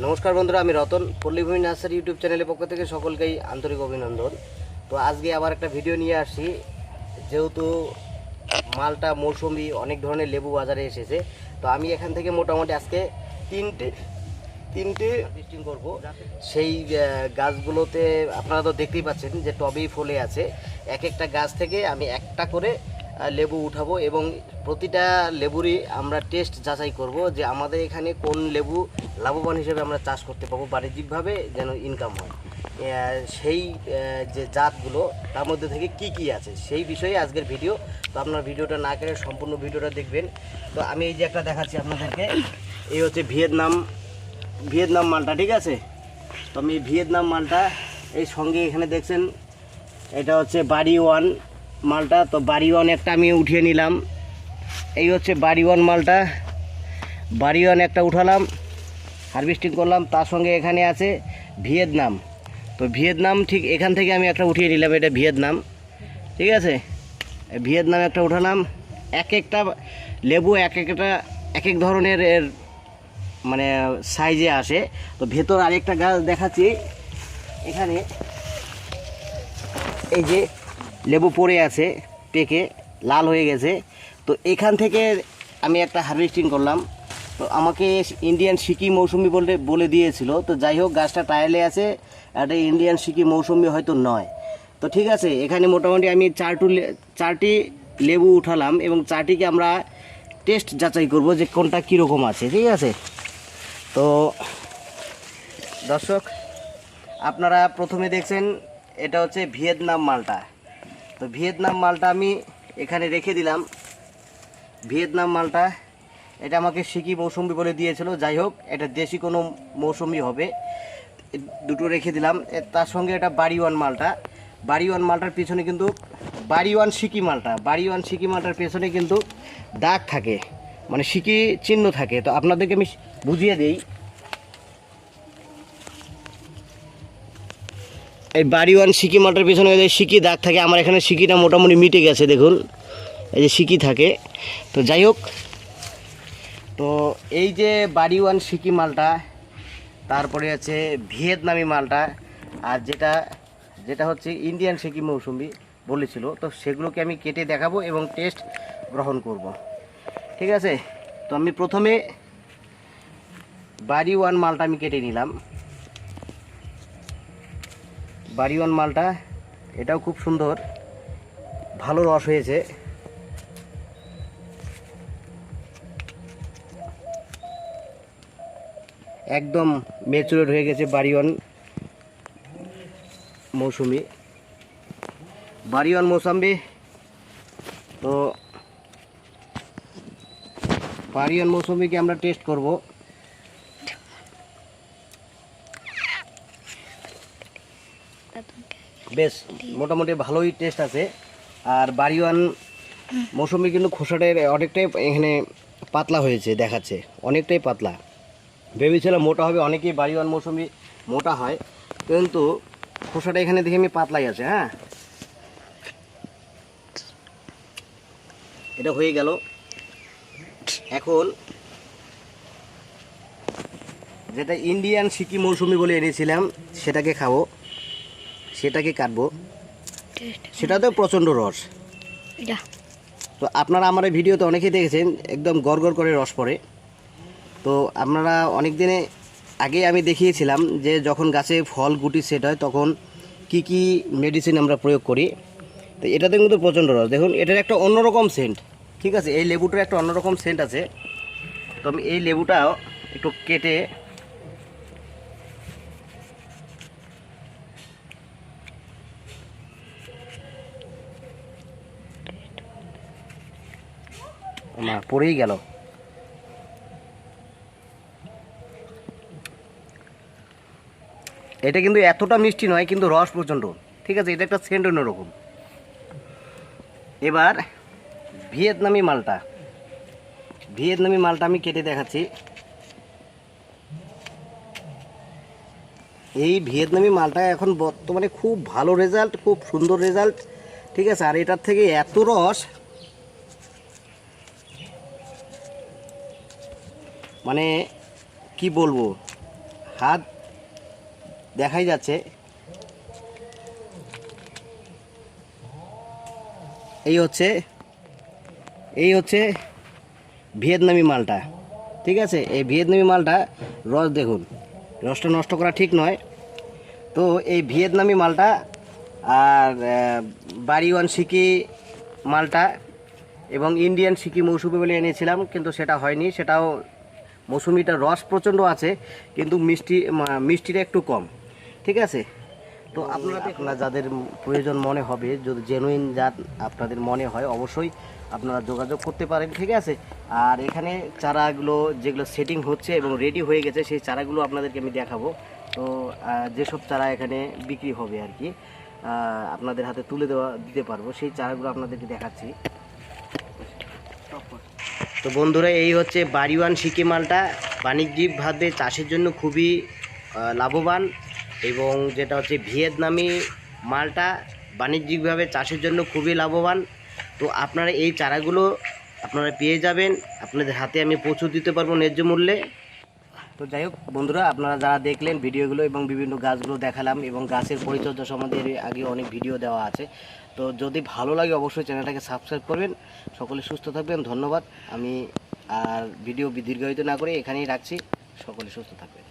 নমস্কার বন্ধুরা, আমি রতন, পল্লীভূমি নার্সারি ইউটিউব চ্যানেলের পক্ষ থেকে সকলকেই আন্তরিক অভিনন্দন। তো আজকে আবার একটা ভিডিও নিয়ে আসি যেহেতু মালটা, মৌসুমি, অনেক ধরনের লেবু বাজারে এসেছে, তো আমি এখান থেকে মোটামুটি আজকে তিনটে তিনটে হারভেস্টিং করব। সেই গাছগুলোতে আপনারা তো দেখতেই পাচ্ছেন যে টবেই ফলে আছে। এক একটা গাছ থেকে আমি একটা করে লেবু উঠাবো এবং প্রতিটা লেবুরই আমরা টেস্ট যাচাই করব যে আমাদের এখানে কোন লেবু লাভবান হিসেবে আমরা চাষ করতে পারব বাণিজ্যিকভাবে যেন ইনকাম হয়। সেই যে জাতগুলো, তার মধ্যে থেকে কি কি আছে সেই বিষয়ে আজকের ভিডিও তো আপনার ভিডিওটা না করে সম্পূর্ণ ভিডিওটা দেখবেন। তো আমি এই যে একটা দেখাচ্ছি আপনাদেরকে, এই হচ্ছে ভিয়েতনাম ভিয়েতনাম মালটা, ঠিক আছে? তো আমি ভিয়েতনাম মালটা এই সঙ্গে এখানে দেখছেন, এটা হচ্ছে বাড়ি ওয়ান। মালটা, তো বাড়ি ওয়ান একটা আমি উঠিয়ে নিলাম। এই হচ্ছে বাড়ি ওয়ান মালটা। বাড়ি ওয়ান একটা উঠালাম, হারভেস্টিং করলাম, তার সঙ্গে এখানে আছে ভিয়েতনাম। তো ভিয়েতনাম ঠিক এখান থেকে আমি একটা উঠিয়ে নিলাম, এটা ভিয়েতনাম। ঠিক আছে? ভিয়েতনাম একটা উঠালাম। এক একটা লেবু এক একটা, এক এক ধরনের এর মানে সাইজে আসে। তো ভেতর আরেকটা গাছ দেখাচ্ছি। এখানে এই যে লেবু পড়ে আছে, পেকে, লাল হয়ে গেছে। তো এখান থেকে আমি একটা হারভেস্টিং করলাম। তো আমাকে ইন্ডিয়ান সিকি মৌসুমি বলে বলে দিয়েছিল। তো যাই হোক, গাছটা টায়ালে আছে। একটা ইন্ডিয়ান সিকি মৌসুমি হয়তো নয়। তো ঠিক আছে, এখানে মোটামুটি আমি চারটু চারটি লেবু উঠালাম এবং চারটিকে আমরা টেস্ট যাচাই করব যে কোনটা কীরকম আছে, ঠিক আছে? তো দর্শক, আপনারা প্রথমে দেখছেন, এটা হচ্ছে ভিয়েতনাম মালটা। তো ভিয়েতনাম মালটা আমি এখানে রেখে দিলাম। ভিয়েতনাম মালটা, এটা আমাকে সিকি মৌসুমি বলে দিয়েছিল, যাই হোক, এটা দেশি কোনো মৌসুমি হবে। দুটো রেখে দিলাম। তার সঙ্গে এটা বাড়ি ওয়ান মালটা। বাড়ি ওয়ান মালটার পিছনে কিন্তু বাড়ি ওয়ান সিকি মালটা। বাড়ি ওয়ান সিকি মালটার পেছনে কিন্তু দাগ থাকে মানে সিকি চিহ্ন থাকে। তো আপনাদেরকে আমি বুঝিয়ে দিই এই বাড়ি ওয়ান সিকি মালটার পিছনে যে সিকি দাগ থাকে, আমার এখানে সিকিটা মোটামুটি মিটে গেছে, দেখুন। এই যে সিকি থাকে। তো যাই হোক, তো এই যে বাড়ি ওয়ান সিকি মালটা, তারপরে আছে ভিয়েতনামি মালটা, আর যেটা যেটা হচ্ছে ইন্ডিয়ান সিকি মৌসুমি বলেছিল, তো সেগুলোকে আমি কেটে দেখাবো এবং টেস্ট গ্রহণ করব। ঠিক আছে? তো আমি প্রথমে বাড়ি ওয়ান মালটা আমি কেটে নিলাম। বাড়ি ওয়ান মালটা, এটাও খুব সুন্দর। ভালো রস হয়েছে। একদম মেচুরেট হয়ে গেছে বাড়িওয়ান মৌসুমি। বাড়িওয়ান মৌসাম্বি, তো বাড়িওয়ান মৌসুমিকে আমরা টেস্ট করব। বেশ, মোটামুটি ভালোই টেস্ট আছে। আর বাড়িওয়ান মৌসুমি কিন্তু খোসাটা অনেকটাই এখানে পাতলা হয়েছে, দেখাচ্ছে। অনেকটাই পাতলা। ভেবেছিলাম মোটা হবে, অনেকেই বাড়িওয়ান মৌসুমি মোটা হয়, কিন্তু খোসাটা এখানে দেখে আমি পাতলাই আছে হ্যাঁ? এটা হয়ে গেল। এখন যেটা ইন্ডিয়ান সিকি মৌসুমি বলে এনেছিলাম, সেটাকে খাব। সেটাকে কাটবো। সেটাতেও প্রচণ্ড রস। এটা তো আপনারা আমার এই ভিডিওতে অনেকেই দেখেছেন একদম গড়গড় করে রস পড়ে। তো আপনারা অনেক দিনে আগে আমি দেখিয়েছিলাম যে যখন গাছে ফল গুটি সেট হয় তখন কি কি মেডিসিন আমরা প্রয়োগ করি। তো এটাতে কিন্তু প্রচণ্ড রস। দেখুন এটার একটা অন্যরকম সেন্ট ঠিক আছে? এই লেবুটার একটা অন্যরকম সেন্ট আছে। তো আমি এই লেবুটাও একটু কেটে মা, পড়েই গেল। এটা কিন্তু এতটা মিষ্টি নয়, কিন্তু রস প্রচণ্ড। ঠিক আছে, এটা একটা সেন্ট অন্যরকম এবার ভিয়েতনামি মালটা। ভিয়েতনামি মালটা আমি কেটে দেখাচ্ছি। এই ভিয়েতনামি মালটা এখন বর্তমানে খুব ভালো রেজাল্ট খুব সুন্দর রেজাল্ট ঠিক আছে, আর এটার থেকে এত রস মানে কি বলব? হাত দেখাই যাচ্ছে। এই হচ্ছে এই হচ্ছে ভিয়েতনামি মালটা, ঠিক আছে? এই ভিয়েতনামি মালটা, রস দেখুন, রসটা নষ্ট করা ঠিক নয়। তো এই ভিয়েতনামি মালটা আর বাড়িওয়ান সিকি মালটা এবং ইন্ডিয়ান সিকি মৌসুমি বলে এনেছিলাম, কিন্তু সেটা হয়নি, সেটাও মৌসুমিটার রস প্রচণ্ড আছে কিন্তু মিষ্টি মিষ্টিটা একটু কম। ঠিক আছে? তো আপনারা আপনারা যাদের প্রয়োজন মনে হবে যদি জেনুইন জাত আপনাদের মনে হয় অবশ্যই আপনারা যোগাযোগ করতে পারেন ঠিক আছে? আর এখানে চারাগুলো যেগুলো সেটিং হচ্ছে এবং রেডি হয়ে গেছে সেই চারাগুলো আপনাদেরকে আমি দেখাবো। তো যেসব চারা এখানে বিক্রি হবে আর কি আপনাদের হাতে তুলে দেওয়া দিতে পারব সেই চারাগুলো আপনাদেরকে দেখাচ্ছি। তো বন্ধুরা, এই হচ্ছে বাড়িওয়ান সিকি মালটা। বাণিজ্যিকভাবে চাষের জন্য খুবই লাভবান এবং যেটা হচ্ছে ভিয়েতনামি মালটা বাণিজ্যিকভাবে চাষের জন্য খুবই লাভবান। তো আপনারা এই চারাগুলো আপনারা পেয়ে যাবেন। আপনাদের হাতে আমি পৌঁছে দিতে পারব ন্যায্য মূল্যে। তো যাই হোক, বন্ধুরা, আপনারা যারা দেখলেন ভিডিওগুলো এবং বিভিন্ন গাছগুলো দেখালাম এবং গাছের পরিচর্যা সম্বন্ধে আগে অনেক ভিডিও দেওয়া আছে, তো যদি ভালো লাগে অবশ্যই চ্যানেলটাকে সাবস্ক্রাইব করবেন। সকলে সুস্থ থাকবেন, ধন্যবাদ। আমি আর ভিডিও দীর্ঘায়িত না করে এখানেই রাখছি। সকলে সুস্থ থাকবেন।